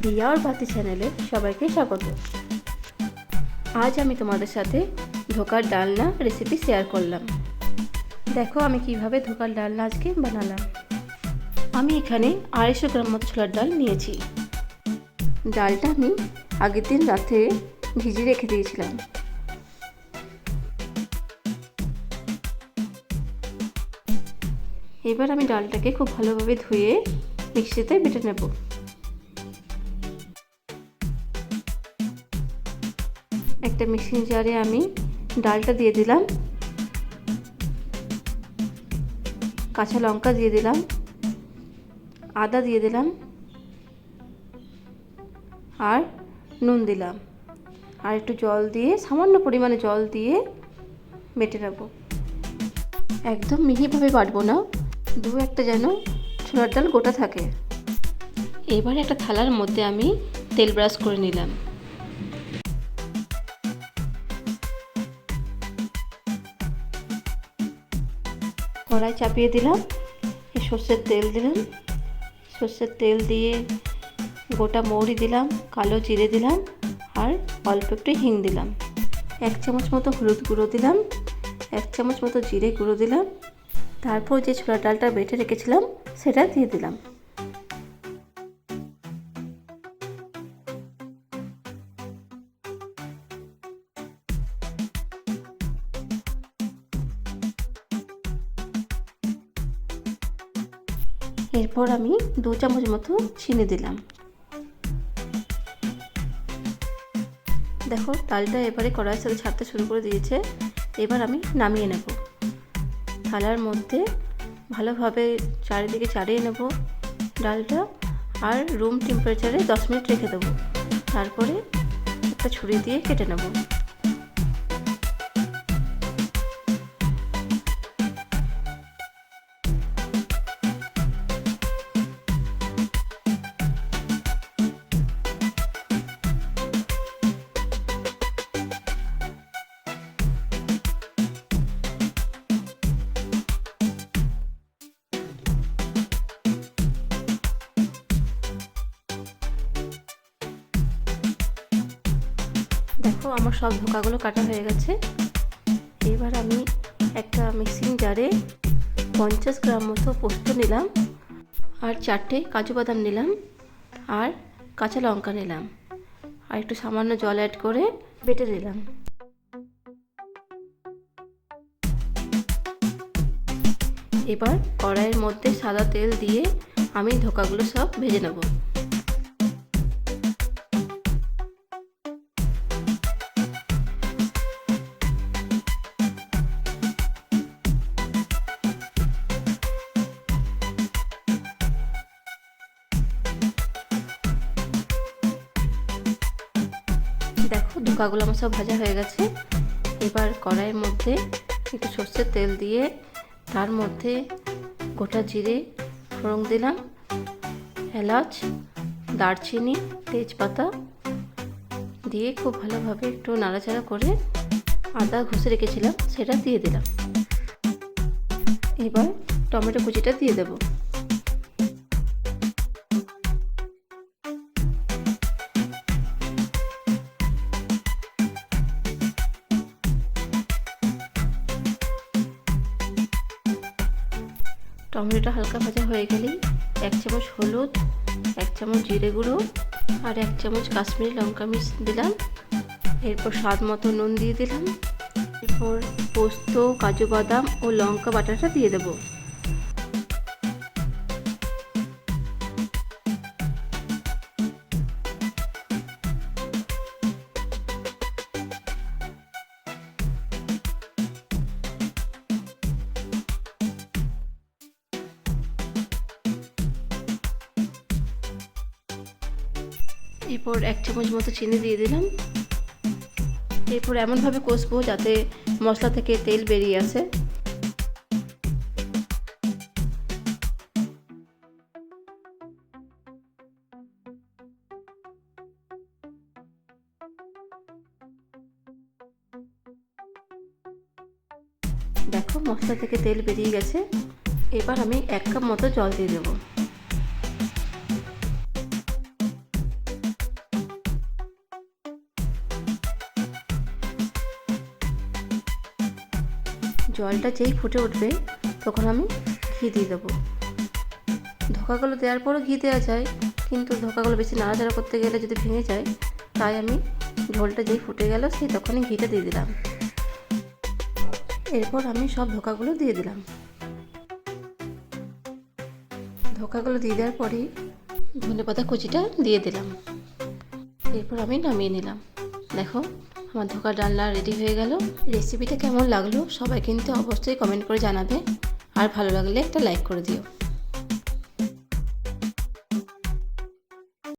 দিয়া আর বাতি চ্যানেলে সবাইকে স্বাগত। আজ আমি তোমাদের সাথে ধোকার ডালনা রেসিপি শেয়ার করলাম। দেখো আমি কীভাবে ধোকার ডালনা আজকে বানালাম। আমি এখানে আড়াইশো গ্রাম মতো ছোলার ডাল নিয়েছি। ডালটা আমি আগের দিন রাতে ভিজিয়ে রেখে দিয়েছিলাম। এবার আমি ডালটাকে খুব ভালোভাবে ধুয়ে মিক্সিতে বেটে নেব। একটা মিক্সিং জারে আমি ডালটা দিয়ে দিলাম। কাঁচা লঙ্কা দিয়ে দিলাম। আদা দিয়ে দিলাম। আর নুন দিলাম। আর একটু জল দিয়ে, সামান্য পরিমাণে জল দিয়ে বেটে নেব। একদম মিহিভাবে বাটবো না। দু একটা যেন ছোলার ডাল গোটা থাকে। এবার একটা থালার মধ্যে আমি তেল ব্রাশ করে নিলাম। কড়াই চাপিয়ে দিলাম, সর্ষের তেল দিলাম, সর্ষের তেল দিয়ে গোটা মৌরি দিলাম, কালো জিরে দিলাম আর অল্প একটু হিং দিলাম। এক চামচ মতো হলুদ গুঁড়ো দিলাম, এক চামচ মতো জিরে গুঁড়ো দিলাম, তারপর যে ছোলা ডালটা বেটে রেখেছিলাম, সেটা দিয়ে দিলাম। এরপর আমি দু চামচ মতো চিনি দিলাম। দেখো ডালটা এবারে কড়াইয়ের সাথে ছাড়তে শুরু করে দিয়েছে। এবার আমি নামিয়ে নেব। থালার মধ্যে ভালোভাবে চারিদিকে চাড়িয়ে নেব ডালটা আর রুম টেম্পারেচারে দশ মিনিট রেখে দেবো। তারপরে একটা ছুরি দিয়ে কেটে নেব। দেখো আমার সব ধোকাগুলো কাটা হয়ে গেছে। এবার আমি একটা মিক্সিং জারে পঞ্চাশ গ্রাম মতো পোস্ত নিলাম, আর চারটে কাজু বাদাম নিলাম, আর কাঁচা লঙ্কা নিলাম, আর একটু সামান্য জল অ্যাড করে বেটে নিলাম। এবার কড়াইয়ের মধ্যে সাদা তেল দিয়ে আমি ধোকাগুলো সব ভেজে নেব। দেখো, ধোকাগুলো আমার সব ভাজা হয়ে গেছে। এবার কড়াইয়ের মধ্যে একটু সর্ষের তেল দিয়ে তার মধ্যে গোটা জিরে, ফোড়ন দিলাম, এলাচ, দারচিনি, তেজপাতা দিয়ে খুব ভালোভাবে একটু নাড়াচাড়া করে আদা ঘষে রেখেছিলাম, সেটা দিয়ে দিলাম। এবার টমেটো কুচিটা দিয়ে দেবো। টমেটোটা হালকা ভাজা হয়ে গেলেই এক চামচ হলুদ, এক চামচ জিরে গুঁড়ো আর এক চামচ কাশ্মীরি লঙ্কা মিশ দিলাম। এরপর স্বাদ মতো নুন দিয়ে দিলাম। এরপর পোস্ত, কাজু বাদাম ও লঙ্কা বাটাটা দিয়ে দেবো। এরপর এক চামচ মতো চিনি দিয়ে দিলাম। এরপর এমনভাবে কষবো যাতে মশলা থেকে তেল বেরিয়ে আসে। দেখো, মশলা থেকে তেল বেরিয়ে গেছে। এবার আমি এক কাপ মতো জল দিয়ে দেবো। জলটা যেই ফুটে উঠবে, তখন আমি ঘি দিয়ে দেবো। ধোকাগুলো দেওয়ার পরও ঘি দেওয়া যায়, কিন্তু ধোকাগুলো বেশি নাড়াচাড়া করতে গেলে যদি ভেঙে যায়, তাই আমি ঝোলটা যেই ফুটে গেল, সেই তখনই ঘিটা দিয়ে দিলাম। এরপর আমি সব ধোকাগুলো দিয়ে দিলাম। ধোকাগুলো দিয়ে দেওয়ার পরেই ধনে পাতা কুচিটা দিয়ে দিলাম। এরপর আমি নামিয়ে নিলাম। দেখো আমার ধোকার ডালনা রেডি হয়ে গেল। রেসিপিটা কেমন লাগল সবাই কিন্তু অবশ্যই কমেন্ট করে জানাবে। আর ভালো লাগলে একটা লাইক করে দিও।